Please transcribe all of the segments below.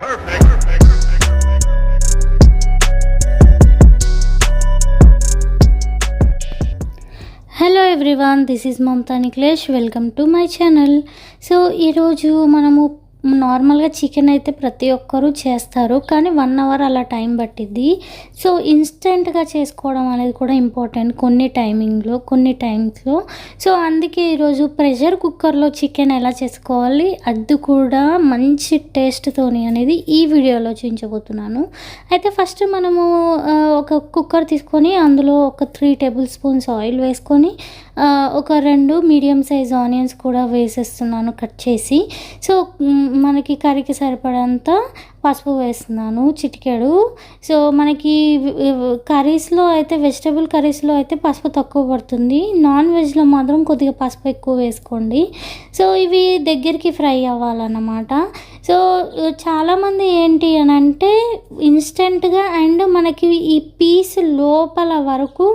Perfect. Perfect. Hello everyone this is Mamata Niklesh welcome to my channel so ఈరోజు మనము నార్మల్గా chicken అయితే ప్రతి ఒక్కరూ చేస్తారు కానీ వన్ అవర్ అలా టైం పట్టిద్ది. సో ఇన్స్టెంట్గా చేసుకోవడం అనేది కూడా ఇంపార్టెంట్ కొన్ని టైమింగ్లో కొన్ని టైమ్స్లో. సో అందుకే ఈరోజు ప్రెషర్ కుక్కర్లో చికెన్ ఎలా చేసుకోవాలి అది కూడా మంచి టేస్ట్తోని అనేది ఈ వీడియోలో చూపించబోతున్నాను. అయితే ఫస్ట్ మనము ఒక కుక్కర్ తీసుకొని అందులో ఒక త్రీ టేబుల్ స్పూన్స్ ఆయిల్ వేసుకొని ఒక రెండు మీడియం సైజ్ ఆనియన్స్ కూడా వేసేస్తున్నాను కట్ చేసి. సో మనకి కర్రీకి సరిపడంత పసుపు వేస్తున్నాను చిటికెడు. సో మనకి కర్రీస్లో అయితే వెజిటబుల్ కర్రీస్లో అయితే పసుపు తక్కువ పడుతుంది. నాన్ వెజ్లో మాత్రం కొద్దిగా పసుపు ఎక్కువ వేసుకోండి. సో ఇవి దగ్గరికి ఫ్రై అవ్వాలన్నమాట. సో చాలామంది ఏంటి అని అంటే ఇన్స్టెంట్గా అండ్ మనకి ఈ పీస్ లోపల వరకు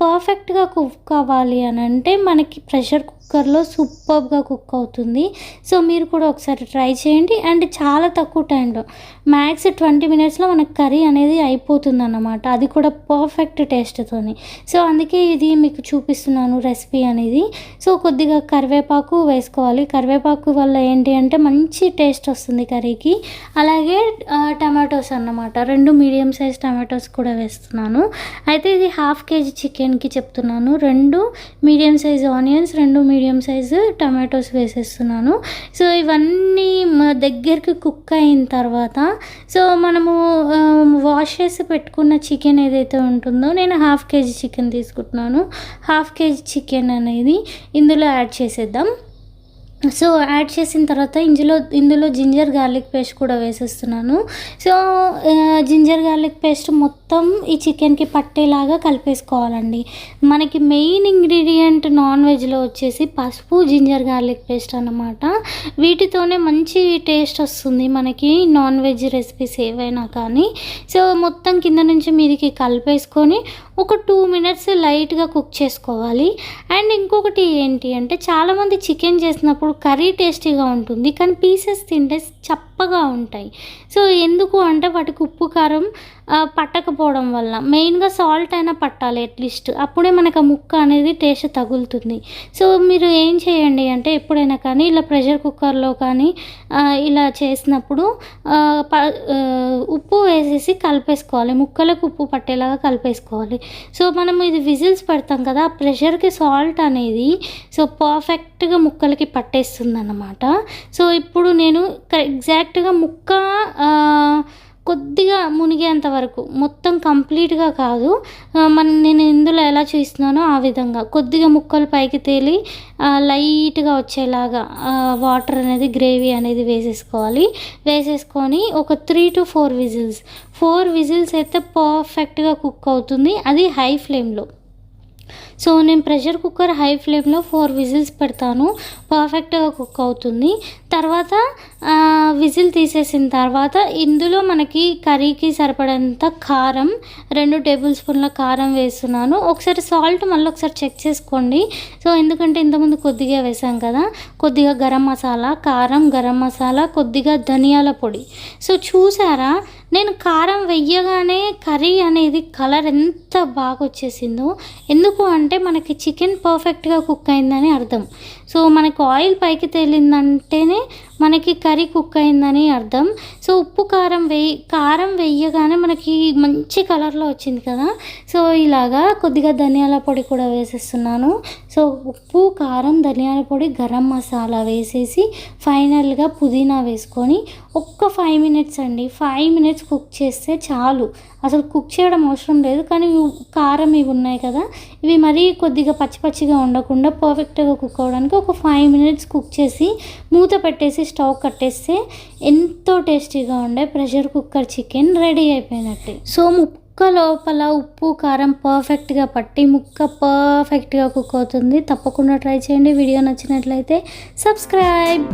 పర్ఫెక్ట్గా కుక్ అవ్వాలి అని అంటే మనకి ప్రెషర్ కుక్కర్లో సూపర్గా కుక్ అవుతుంది. సో మీరు కూడా ఒకసారి ట్రై చేయండి. అండ్ చాలా తక్కువ టైంలో మ్యాక్స్ ట్వంటీ మినిట్స్లో మనకు కర్రీ అనేది అయిపోతుంది అన్నమాట అది కూడా పర్ఫెక్ట్ టేస్ట్తోని. సో అందుకే ఇది మీకు చూపిస్తున్నాను రెసిపీ అనేది. సో కొద్దిగా కరివేపాకు వేసుకోవాలి. కరివేపాకు వల్ల ఏంటి అంటే మంచి టేస్ట్ వస్తుంది కర్రీకి. అలాగే టమాటోస్ అన్నమాట. రెండు మీడియం సైజ్ టమాటోస్ కూడా వేస్తున్నాను. అయితే ఇది హాఫ్ కేజీ చికెన్కి చెప్తున్నాను. రెండు మీడియం సైజ్ ఆనియన్స్ రెండు మీడియం సైజు టమాటోస్ వేసేస్తున్నాను. సో ఇవన్నీ మా దగ్గరికి కుక్ అయిన తర్వాత సో మనము వాష్ చేసి పెట్టుకున్న చికెన్ ఏదైతే ఉంటుందో నేను హాఫ్ కేజీ చికెన్ తీసుకుంటున్నాను. హాఫ్ కేజీ చికెన్ అనేది ఇందులో యాడ్ చేసేద్దాం. సో యాడ్ చేసిన తర్వాత ఇందులో ఇందులో జింజర్ గార్లిక్ పేస్ట్ కూడా వేసేస్తున్నాను. సో జింజర్ గార్లిక్ పేస్ట్ మొత్తం ఈ చికెన్కి పట్టేలాగా కలిపేసుకోవాలండి. మనకి మెయిన్ ఇంగ్రీడియంట్ నాన్ వెజ్లో వచ్చేసి పసుపు జింజర్ గార్లిక్ పేస్ట్ అన్నమాట. వీటితోనే మంచి టేస్ట్ వస్తుంది మనకి నాన్ వెజ్ రెసిపీస్ ఏవైనా కానీ. సో మొత్తం కింద నుంచి మీదికి కలిపేసుకొని ఒక టూ మినిట్స్ లైట్గా కుక్ చేసుకోవాలి. అండ్ ఇంకొకటి ఏంటి అంటే చాలామంది చికెన్ చేసినప్పుడు కర్రీ టేస్టీగా ఉంటుంది. కానీ పీసెస్ తింటే చప్పగా ఉంటాయి. సో ఎందుకు అంటే వాటికి ఉప్పు కారం పట్టకపోవడం వల్ల. మెయిన్గా సాల్ట్ అయినా పట్టాలి అట్లీస్ట్ అప్పుడే మనకు ఆ ముక్క అనేది టేస్ట్ తగులుతుంది. సో మీరు ఏం చేయండి అంటే ఎప్పుడైనా కానీ ఇలా ప్రెషర్ కుక్కర్లో కానీ ఇలా చేసినప్పుడు ప- ఉప్పు వేసేసి కలిపేసుకోవాలి. ముక్కలకు ఉప్పు పట్టేలాగా కలిపేసుకోవాలి. సో మనం ఇది విజిల్స్ పెడతాం కదా ఆ ప్రెషర్కి సాల్ట్ అనేది సో పర్ఫెక్ట్గా ముక్కలకి పట్టేస్తుంది అన్నమాట సో ఇప్పుడు నేను ఎగ్జాక్ట్ కరెక్ట్గా ముక్క కొద్దిగా మునిగేంత వరకు. మొత్తం కంప్లీట్గా కాదు. మన నేను ఇందులో ఎలా చూస్తున్నానో ఆ విధంగా. కొద్దిగా ముక్కలు పైకి తేలి లైట్గా వచ్చేలాగా వాటర్ అనేది గ్రేవీ అనేది వేసేసుకోవాలి. వేసేసుకొని ఒక three to four whistles. Four whistles అయితే పర్ఫెక్ట్గా కుక్ అవుతుంది. అది హై ఫ్లేమ్లో. సో నేను ప్రెషర్ కుక్కర్ హై ఫ్లేమ్లో ఫోర్ విజిల్స్ పెడతాను. పర్ఫెక్ట్గా కుక్ అవుతుంది. తర్వాత విజిల్ తీసేసిన తర్వాత ఇందులో మనకి కర్రీకి సరిపడేంత కారం రెండు టేబుల్ స్పూన్ల కారం వేస్తున్నాను. ఒకసారి సాల్ట్ మళ్ళీ ఒకసారి చెక్ చేసుకోండి. సో ఎందుకంటే ఇంతకుముందు కొద్దిగా వేసాం కదా కొద్దిగా గరం మసాలా కారం గరం మసాలా కొద్దిగా ధనియాల పొడి. సో చూసారా నేను కారం వెయ్యగానే కర్రీ అనేది కలర్ ఎంత బాగా వచ్చేసిందో. ఎందుకు అంటే మనకి చికెన్ పర్ఫెక్ట్గా కుక్ అయిందని అర్థం. సో మనకు ఆయిల్ పైకి తేలిందంటేనే okay మనకి కర్రీ కుక్ అయిందని అర్థం. సో ఉప్పు కారం వేయి కారం వేయగానే మనకి మంచి కలర్లో వచ్చింది కదా. సో ఇలాగా కొద్దిగా ధనియాల పొడి కూడా వేసేస్తున్నాను. సో ఉప్పు కారం ధనియాల పొడి గరం మసాలా వేసేసి ఫైనల్గా పుదీనా వేసుకొని ఒక్క ఫైవ్ మినిట్స్ అండి. ఫైవ్ మినిట్స్ కుక్ చేస్తే చాలు. అసలు కుక్ చేయడం అవసరం లేదు. కానీ కారం ఇవి ఉన్నాయి కదా. ఇవి మరీ కొద్దిగా పచ్చి పచ్చిగా ఉండకుండా పర్ఫెక్ట్గా కుక్ అవ్వడానికి ఒక ఫైవ్ మినిట్స్ కుక్ చేసి మూత పెట్టేసి స్టవ్ కట్టేస్తే ఎంతో టేస్టీగా ఉండే ప్రెషర్ కుక్కర్ చికెన్ రెడీ అయిపోయినట్టే. సో ముక్క లోపల ఉప్పు కారం పర్ఫెక్ట్గా పట్టి ముక్క పర్ఫెక్ట్గా కుక్ అవుతుంది. తప్పకుండా ట్రై చేయండి. వీడియో నచ్చినట్లయితే సబ్స్క్రైబ్.